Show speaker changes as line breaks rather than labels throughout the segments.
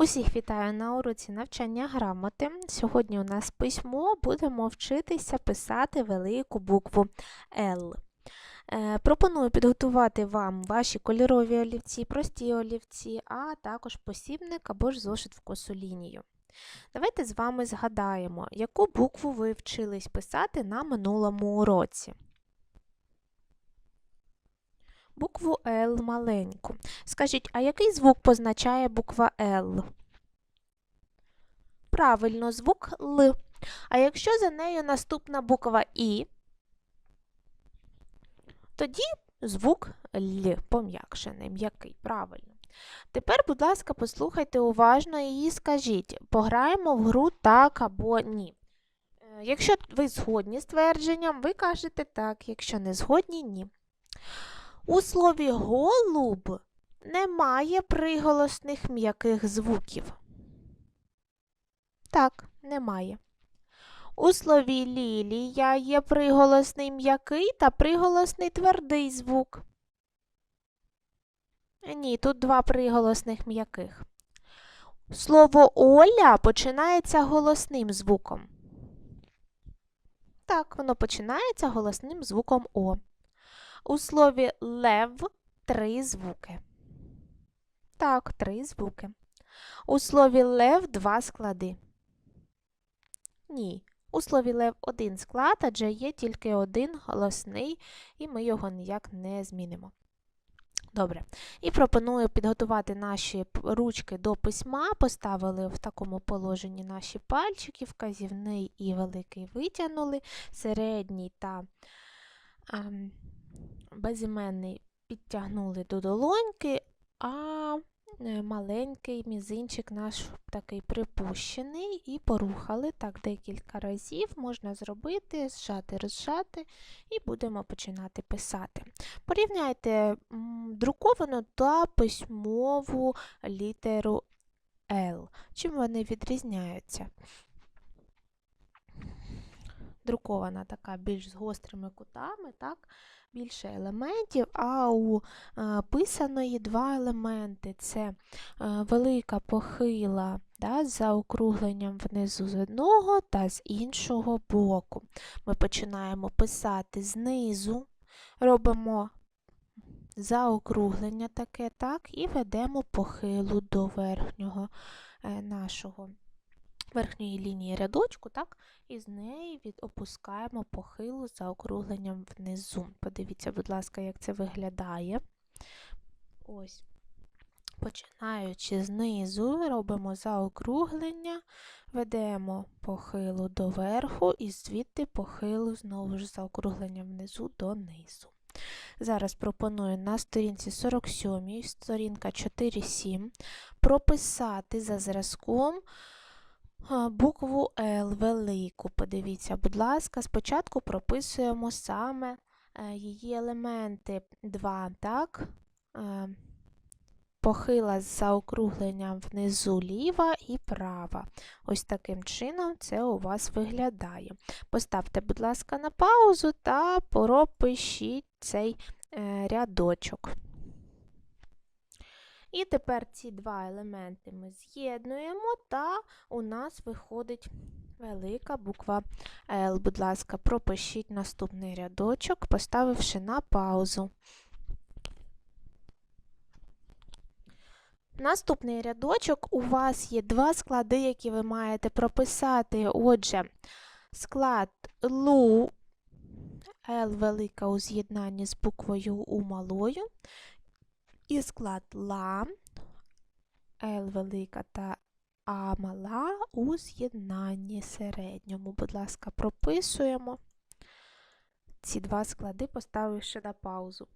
Усіх вітаю на уроці навчання грамоти. Сьогодні у нас письмо, будемо вчитися писати велику букву Л. Е, Пропоную підготувати вам ваші кольорові олівці, прості олівці, а також посібник або ж зошит в косу лінію. Давайте з вами згадаємо, яку букву ви вчились писати на минулому уроці. Букву Л маленьку. Скажіть, а який звук позначає буква Л? Правильно, звук Л. А якщо за нею наступна буква І, тоді звук Л, пом'якшений, м'який, правильно. Тепер, будь ласка, послухайте уважно і скажіть, пограємо в гру так або ні. Е, Якщо ви згодні з твердженням, ви кажете так, якщо не згодні ні. У слові голуб немає приголосних м'яких звуків. Так, немає. У слові лілія є приголосний м'який та приголосний твердий звук. Ні, тут два приголосних м'яких. Слово Оля починається голосним звуком. Так, воно починається голосним звуком О. У слові лев три звуки. Так, три звуки. У слові лев два склади. Ні. У слові лев один склад, адже є тільки один голосний, і ми його ніяк не змінимо. Добре. І пропоную підготувати наші ручки до письма. Поставили в такому положенні наші пальчики, вказівний і великий витягнули, середній та ем, безіменний підтягнули до долоньки, а е, маленький мізинчик наш такий припущений і порухали так декілька разів. Можна зробити, зжати, розжати, і будемо починати писати. Порівняйте друковану та письмову літеру L. Чим вони відрізняються? Друкована така більш з гострими кутами, так? більше елементів, а у е, писаної два елементи це е, велика похила да, з заокругленням внизу з одного та з іншого боку. Ми починаємо писати знизу, робимо заокруглення таке, так, і ведемо похилу до верхнього е, нашого верхньої лінії рядочку, так, і з неї від, опускаємо похилу за округленням внизу. Подивіться, будь ласка, як це виглядає. Ось. Починаючи знизу, робимо заокруглення, ведемо похилу до верху і звідти похилу знову ж за округленням внизу донизу. Зараз пропоную на сторінці 47, сторінка 4.7, прописати за зразком Букву Л велику, подивіться, будь ласка, спочатку прописуємо саме е, її елементи 2, так? Е, Похила з заокругленням внизу ліва і права. Ось таким чином це у вас виглядає. Поставте, будь ласка, на паузу та пропишіть цей е, рядочок. І тепер ці два елементи ми з'єднуємо, та у нас виходить велика буква Л. Будь ласка, пропишіть наступний рядочок, поставивши на паузу. Наступний рядочок у вас є два склади, які ви маєте прописати. Отже, склад ЛУ, Л велика у з'єднанні з буквою У малою, і склад ла, Л велика та А мала у з'єднанні середньому. Будь ласка, прописуємо ці два склади, поставивши на паузу.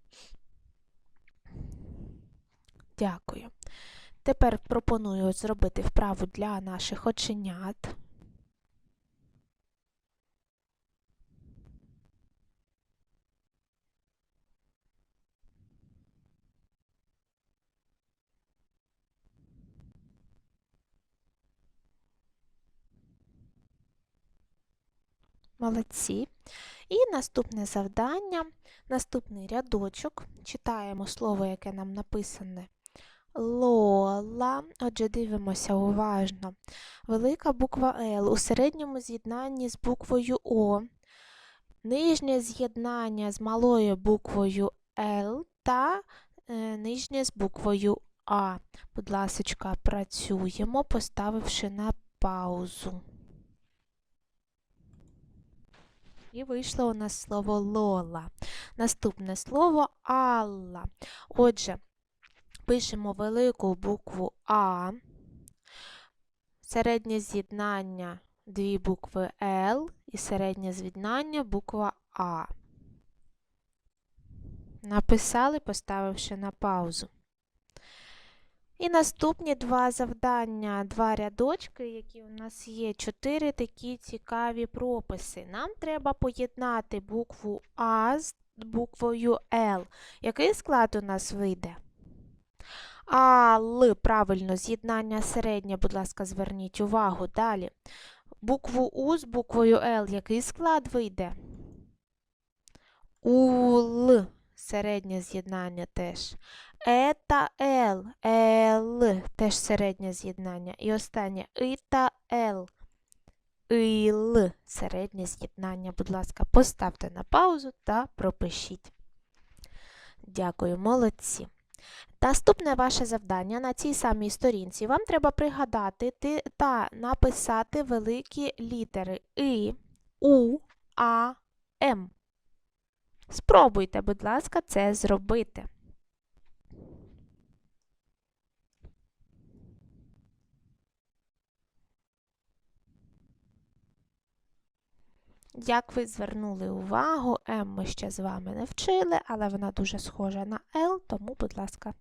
Дякую. Тепер пропоную зробити вправу для наших оченят. Молодці. І наступне завдання, наступний рядочок. Читаємо слово, яке нам написане Лола. Отже, дивимося уважно. Велика буква Л у середньому з'єднанні з буквою О. Нижнє з'єднання з малою буквою Л та е, нижнє з буквою А. Будь ласочка, працюємо, поставивши на паузу. І вийшло у нас слово Лола. Наступне слово Алла. Отже, пишемо велику букву А, середнє з'єднання дві букви Л і середнє з'єднання буква А. Написали, поставивши на паузу. І наступні два завдання, два рядочки, які у нас є, чотири такі цікаві прописи. Нам треба поєднати букву А з буквою Л. Який склад у нас вийде? Ал, правильно, з'єднання середнє, будь ласка, зверніть увагу. Далі. Букву У з буквою Л. Який склад вийде? УЛ. Середнє з'єднання теж. Е та Л. Л. Теж середнє з'єднання. І останнє И та Л. Іл. Середнє з'єднання. Будь ласка, поставте на паузу та пропишіть. Дякую, молодці. Наступне ваше завдання на цій самій сторінці. Вам треба пригадати та написати великі літери И, У, А, М. Спробуйте, будь ласка, це зробити. Як ви звернули увагу, М ми ще з вами не вчили, але вона дуже схожа на Л, тому, будь ласка.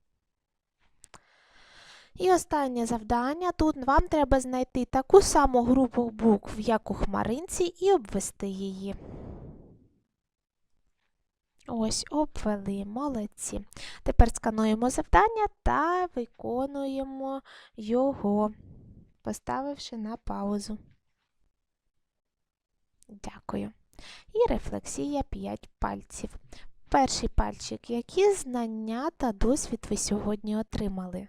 І останнє завдання. Тут вам треба знайти таку саму групу букв, як у хмаринці, і обвести її. Ось, обвели, молодці. Тепер скануємо завдання та виконуємо його, поставивши на паузу. Дякую. І рефлексія 5 пальців. Перший пальчик. Які знання та досвід ви сьогодні отримали?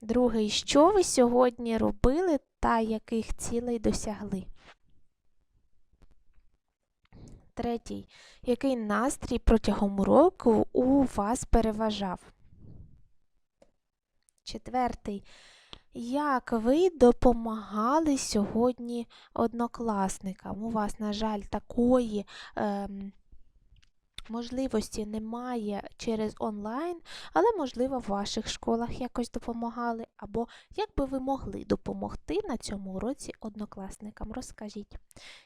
Другий. Що ви сьогодні робили та яких цілей досягли? Третій. Який настрій протягом року у вас переважав? Четвертий. Як ви допомагали сьогодні однокласникам? У вас, на жаль, такої ем, можливості немає через онлайн, але, можливо, в ваших школах якось допомагали, або як би ви могли допомогти на цьому уроці однокласникам? Розкажіть.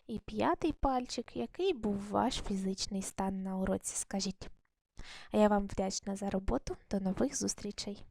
І п'ятий пальчик, який був ваш фізичний стан на уроці? Скажіть. А я вам вдячна за роботу. До нових зустрічей!